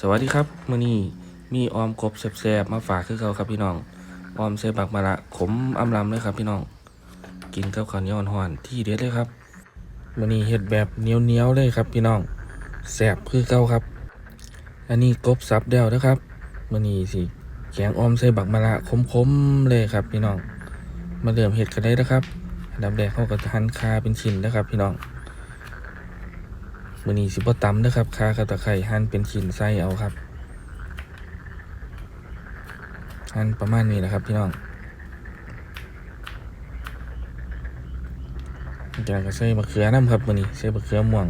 สวัสดีครับมื้อนี้มีออมกบแซ่บๆมาฝากคือเก่าครับพี่น้องออมใส่บักมะระขมอำลำเลยครับพี่น้อง กินกับข้าวเหนียวอ่อนๆที่เด็ดเลยครับมื้อนี้เฮ็ดแบบเหนียวๆเลยครับพี่น้องแซ่บคือเก่าครับ อันนี้กบสับเดวนะครับมื้อนี้สิแกงออมใส่บักมะระขมๆเลยครับพี่น้อง มาเริ่มเฮ็ดกันเลยนะครับอันดับแรกเขาก็หั่นคาเป็นชิ้นนะครับพี่น้อง มือนี้สิบ่ตำนะครับคากับตะไคร่หั่นเป็นชิ้นไส้เอาครับหั่นประมาณนี้นะครับพี่น้องจากก็ใส่มะเขือน้ำครับมือนี้ใส่มะเขือม่วง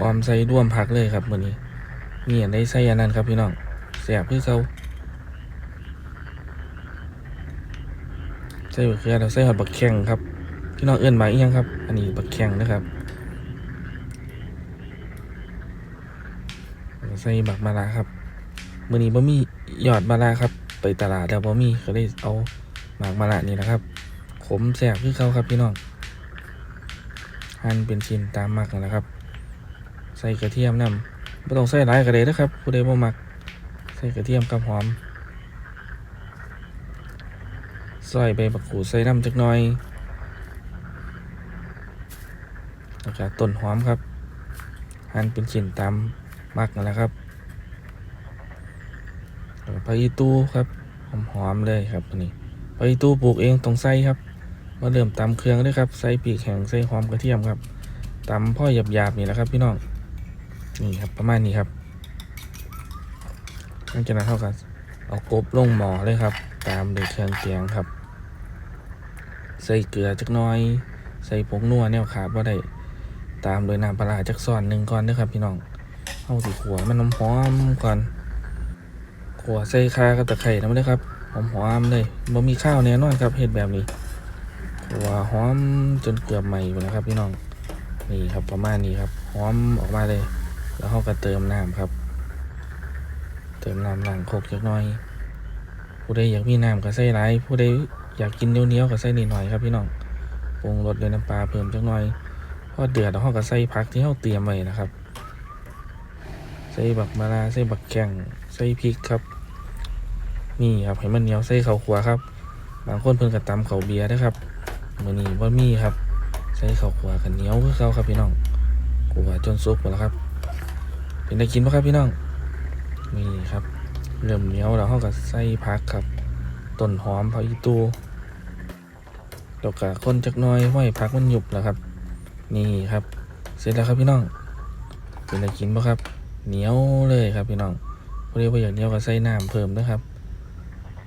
ออมใส่ร่วมผักเลยครับมือนี้มีอันได้ใส่อันนั้นครับพี่น้องแซ่บคือเขาใส่มะเขือแล้วใส่หอดบักแข้งครับ พี่น้องเอื้อนหมายอีหยังครับ อันนี้บักแข้งนะครับใส่บักมาลาครับมือนี้บ่มีหยอดมาลาครับ ไปตลาดแล้วบ่มีก็เลยเอาหมากมาลานี่นะครับ ขมแซ่บคือเขาครับพี่น้องหั่นเป็นชิ้นตามมักนะครับ ใส่กระเทียมนำบ่ต้องใส่หลายก็ได้นะครับผู้ใดบ่มัก ใส่กระเทียมกับหอมซอยใบบักกูดใส่น้ำจักหน่อย แล้วก็ต้นหอมครับ หั่นเป็นชิ้นตามมักนั่นแหละครับแล้วก็ผักอีตู้ครับหอมๆเลยครับนนี้ผักอีตู้ปลูกเองต้องใส่ครับ มาเริ่มตำเครื่องด้วยครับใส่ปีกแข็งใส่หอมกระเทียมครับตำพ่อหยาบๆนี่แหละครับพี่น้องนี่ครับประมาณนี้ครับหลังจากนั้นเท่ากันเอากบลงหม้อเลยครับ ตามด้วยเครื่องแกงครับ ใส่เกลือจักน้อย ใส่ผงนัวแนวขาดว่ได้ ตามโดยน้ำปลาร้าจักซอนหนึ่งก่อนเด้อครับพี่น้องเอาสิขัวมันน้ำหอมก่อนขัวใส่ข่ากับตะไคร่น้ำเลยครับหอมหอมเลยบ่มีข้าวแน่นอนครับเฮ็ดแบบนี้ขัวหอมจนเกือบใหม่หมดแล้วครับพี่น้องนี่ครับประมาณนี้ครับหอมออกมาเลย แล้วเราก็เติมน้ำครับ เติมน้ำหลังโคกจักน่อย ผู้ใดอยากมีน้ำก็ใส่หลายผู้ใดอยากกินเหนียวๆก็ใส่นิดหน่อยครับพี่น้องปรุงรสด้วยน้ำปลาเพิ่มจักน่อย พอเดือดเราก็ใส่ผักที่เราเตรียมไว้นะครับ ใส่บักมะระใส่บักแข้งใส่พริกครับ นี่ครับให้มันเหนียวใส่ข้าวขัวครับ บางคนเพิ่นก็ตำข้าวเบียร์นะครับมื้อนี้บ่มีครับ ใส่ข้าวขัวกันเหนียวคือเขาครับพี่น้องขัวจนสุกหมดแล้วครับ เป็นได้กินบ่ครับพี่น้องนี่ครับ เริ่มเหนียวแล้วเราก็ใส่ผักครับต้นหอมผักอีตูแล้วก็คนจักน่อยห้อยผักมันหยุบแล้วครับ นี่ครับ เสร็จแล้วครับพี่น้องเป็นอะไรกินบ่ครับ เหนียวเลยครับพี่น้องพอดีว่าอยากเหนียวก็ใส่น้ำเพิ่มนะครับ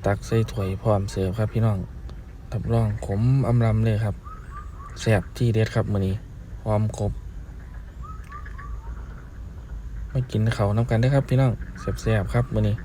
ตักใส่ถ้วยพร้อมเสิร์ฟครับพี่น้องรับรองขมอำลำเลยครับแซ่บที่เด็ดครับมื้อนี้หอมครบมากินเขาน้ำกันได้ครับพี่น้องแซ่บๆครับมื้อนี้